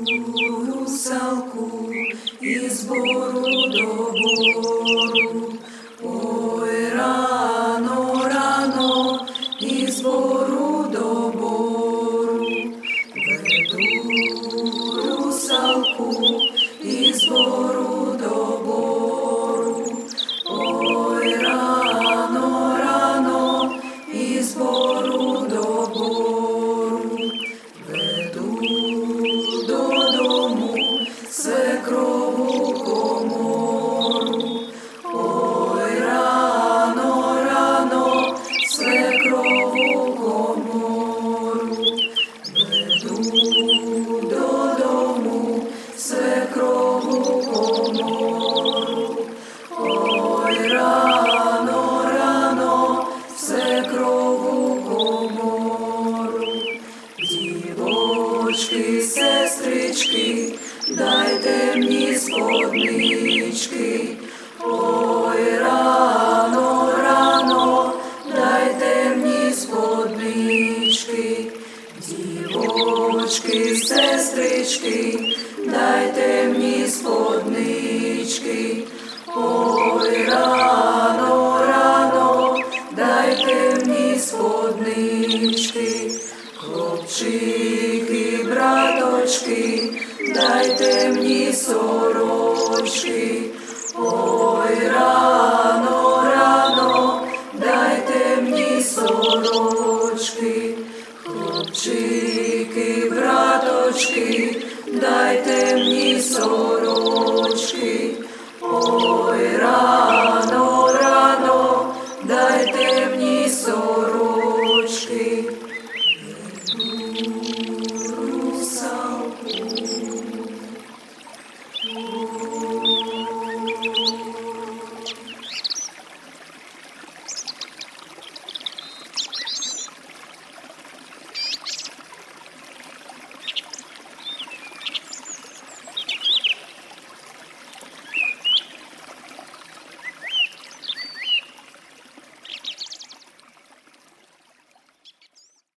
русалку із рано, рано, із до бору. Веду русалку Дівочки, сестрички, дайте мені споднички. Ой, рано, рано, дайте мені споднички. Дівочки, сестрички, дайте мені споднички. Ой, рано, рано, дайте мені споднички. Хлопчики, сорочки, дайте мені сорочки, ой рано, рано, дайте мені сорочки, хлопчики, браточки, дайте мені сорочки, ой рано, рано, дайте мені сорочки. Música